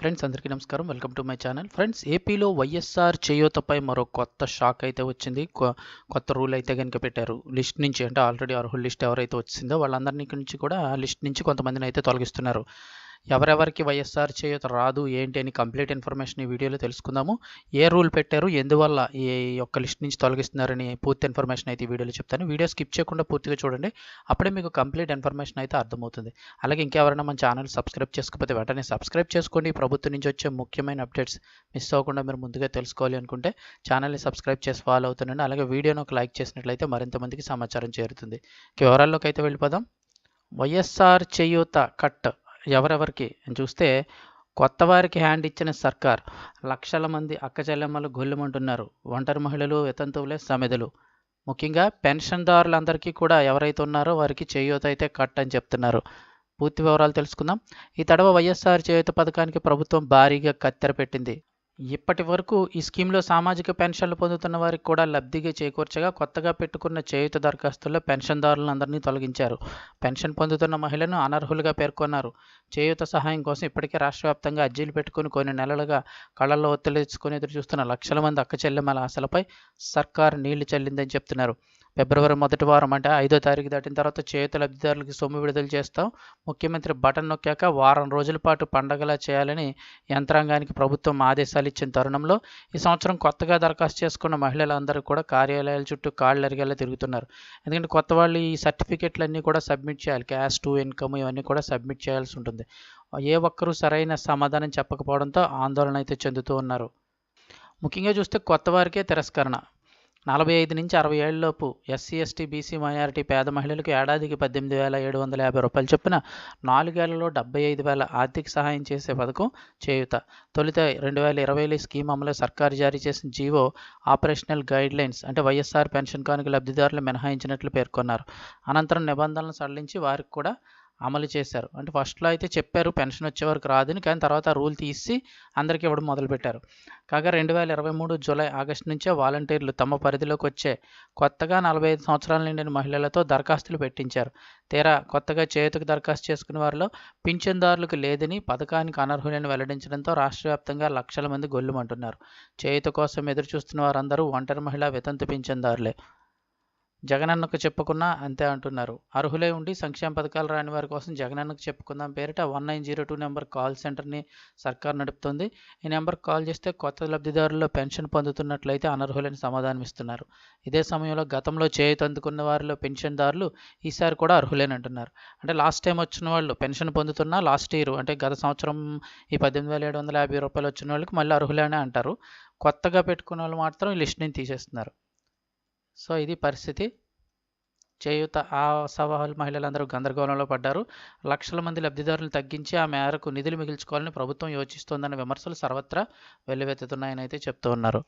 Friends అందరికీ నమస్కారం. Welcome to my channel. Friends ఏపీలో వైఎస్ఆర్ చేయూతపై మరో కొత్త షాక్ అయితే వచ్చింది. కొ- కొత్త రూల్ అయితే కనుక పెట్టారు. లిస్ట్ నుంచి అంటే ఆల్రెడీ అర్హుల లిస్ట్ ఎవరైతే వచ్చిందో వాళ్ళందరినీ నుంచి కూడా లిస్ట్ నుంచి కొంతమందిని అయితే తొలగిస్తున్నారు. ఎవరెవరికి వైఎస్ఆర్ చేయూత రాదు ఏంటి అని కంప్లీట్ ఇన్ఫర్మేషన్ ఈ వీడియోలో తెలుసుకుందాము. ఏ రూల్ పెట్టారు ఎందువల్ల ఈ యొక్క లిస్ట్ నుంచి తొలగిస్తున్నారని పూర్తి ఇన్ఫర్మేషన్ అయితే ఈ వీడియోలో చెప్తాను. వీడియో స్కిప్ చేయకుండా పూర్తిగా చూడండి అప్పుడే మీకు కంప్లీట్ ఇన్ఫర్మేషన్ అయితే అర్థమవుతుంది. అలాగే ఇంకెవరైనా మన ఛానల్ సబ్స్క్రైబ్ చేసుకోకపోతే వెంటనే సబ్స్క్రైబ్ చేసుకోండి. ప్రభుత్వం నుంచి వచ్చే ముఖ్యమైన అప్డేట్స్ మిస్ అవ్వకుండా మీరు ముందుగా తెలుసుకోవాలి అనుకుంటే ఛానల్ని సబ్స్క్రైబ్ చేసి ఫాలో అవుతుండండి. అలాగే వీడియోను ఒక లైక్ చేసినట్లయితే మరింత మందికి సమాచారం చేరుతుంది. వివరాల్లోకి అయితే వెళ్ళిపోదాం? వైఎస్ఆర్ చేయూత కట్ ఎవరెవరికి? చూస్తే కొత్త వారికి హ్యాండ్ ఇచ్చిన సర్కార్. లక్షల మంది అక్కచెల్లెమ్మలు గొల్లుమంటున్నారు. ఒంటరి మహిళలు వితంతువులే సమిధలు. ముఖ్యంగా పెన్షన్దారులందరికీ కూడా ఎవరైతే ఉన్నారో వారికి చేయూత అయితే కట్ అని చెప్తున్నారు. పూర్తి వివరాలు తెలుసుకుందాం. ఈ తడవ వైఎస్ఆర్ చేయూత పథకానికి ప్రభుత్వం భారీగా కత్తెర పెట్టింది. ఇప్పటి వరకు ఈ స్కీమ్లో సామాజిక పెన్షన్లు పొందుతున్న వారికి కూడా లబ్ధిగా చేకూర్చగా కొత్తగా పెట్టుకున్న చేయూత దరఖాస్తుల్లో పెన్షన్దారులందరినీ తొలగించారు. పెన్షన్ పొందుతున్న మహిళను అనర్హులుగా పేర్కొన్నారు. చేయూత సహాయం కోసం ఇప్పటికే రాష్ట్ర వ్యాప్తంగా అర్జీలు పెట్టుకుని కొన్ని నెలలుగా కళ్ళల్లో ఒత్తిడి తెచ్చుకొని ఎదురు చూస్తున్న లక్షల మంది అక్క చెల్లెమ్మల ఆశలపై సర్కార్ నీళ్ళు చల్లిందని చెప్తున్నారు. ఫిబ్రవరి మొదటి వారం అంటే ఐదో తారీఖు దాటిన తర్వాత చేయూత లబ్ధిదారులకి సొమ్ము విడుదల చేస్తాం. ముఖ్యమంత్రి బటన్ నొక్కాక వారం రోజుల పాటు పండగలా చేయాలని యంత్రాంగానికి ప్రభుత్వం ఆదేశాలు ఇచ్చిన తరుణంలో ఈ సంవత్సరం కొత్తగా దరఖాస్తు చేసుకున్న మహిళలందరూ కూడా కార్యాలయాల చుట్టూ కాళ్ళు అరిగేలా తిరుగుతున్నారు. ఎందుకంటే కొత్త వాళ్ళు ఈ సర్టిఫికెట్లన్నీ కూడా సబ్మిట్ చేయాలి. క్యాష్ టు ఇన్కమ్ ఇవన్నీ కూడా సబ్మిట్ చేయాల్సి ఉంటుంది. ఏ ఒక్కరూ సరైన సమాధానం చెప్పకపోవడంతో ఆందోళన అయితే చెందుతూ ఉన్నారు. ముఖ్యంగా చూస్తే కొత్త వారికే తిరస్కరణ. నలభై ఐదు నుంచి అరవై ఏళ్ళలోపు ఎస్సీ ఎస్టీ బీసీ మైనారిటీ పేద మహిళలకు ఏడాదికి పద్దెనిమిది వేల ఏడు వందల యాభై రూపాయలు చొప్పున నాలుగేళ్ళలో డెబ్బై ఐదు వేల ఆర్థిక సహాయం చేసే పథకం చేయుత. తొలుత రెండు వేల ఇరవైలో స్కీమ్ అమలు సర్కారు జారీ చేసిన జీవో ఆపరేషనల్ గైడ్ లైన్స్ అంటే వైఎస్ఆర్ పెన్షన్ కానుక లబ్ధిదారులు మినహాయించినట్లు పేర్కొన్నారు. అనంతరం నిబంధనలను సడలించి వారికి కూడా అమలు చేశారు. అంటే ఫస్ట్లో అయితే చెప్పారు పెన్షన్ వచ్చే వరకు రాదని కానీ తర్వాత ఆ రూల్ తీసి అందరికీ ఇవ్వడం మొదలుపెట్టారు. కాగా రెండు వేల ఇరవై మూడు జూలై ఆగస్టు నుంచే వాలంటీర్లు తమ పరిధిలోకి వచ్చే కొత్తగా నలభై ఐదు సంవత్సరాల నిండిన మహిళలతో దరఖాస్తులు పెట్టించారు. తీరా కొత్తగా చేతుకు దరఖాస్తు చేసుకున్న వారిలో పింఛన్దారులకు లేదని పథకానికి అనర్హులని వెల్లడించడంతో రాష్ట్ర వ్యాప్తంగా లక్షల మంది గొల్లుమంటున్నారు. చేయుత కోసం ఎదురు చూస్తున్న వారందరూ ఒంటరి మహిళా వితంతు పింఛన్దారులే. జగనన్నకు చెప్పుకున్నా అంతే అంటున్నారు. అర్హులే ఉండి సంక్షేమ పథకాలు రాని వారి కోసం జగనన్నకు చెప్పుకుందాం పేరిట one nine zero two number call సెంటర్ని సర్కార్ నడుపుతుంది. ఈ నెంబర్కి కాల్ చేస్తే కొత్త లబ్ధిదారుల్లో పెన్షన్ పొందుతున్నట్లయితే అనర్హులని సమాధానం ఇస్తున్నారు. ఇదే సమయంలో గతంలో చేయుత అందుకున్న వారిలో పెన్షన్దారులు ఈసారి కూడా అర్హులేనంటున్నారు అంటే లాస్ట్ టైం వచ్చిన వాళ్ళు పెన్షన్ పొందుతున్నా లాస్ట్ ఇయర్ అంటే గత సంవత్సరం ఈ పద్దెనిమిది వేల ఏడు వందల యాభై రూపాయలు వచ్చిన వాళ్ళకి మళ్ళీ అర్హులేనే అంటారు. కొత్తగా పెట్టుకున్న వాళ్ళు మాత్రం ఈ లిస్ట్ నుంచి తీసేస్తున్నారు. సో ఇది పరిస్థితి. చేయూత ఆ మహిళలందరూ గందరగోళంలో పడ్డారు. లక్షల మంది లబ్ధిదారులను తగ్గించి ఆ మేరకు నిధులు మిగిల్చుకోవాలని ప్రభుత్వం యోచిస్తోందన్న విమర్శలు సర్వత్రా వెల్లువెత్తుతున్నాయని అయితే చెప్తూ ఉన్నారు.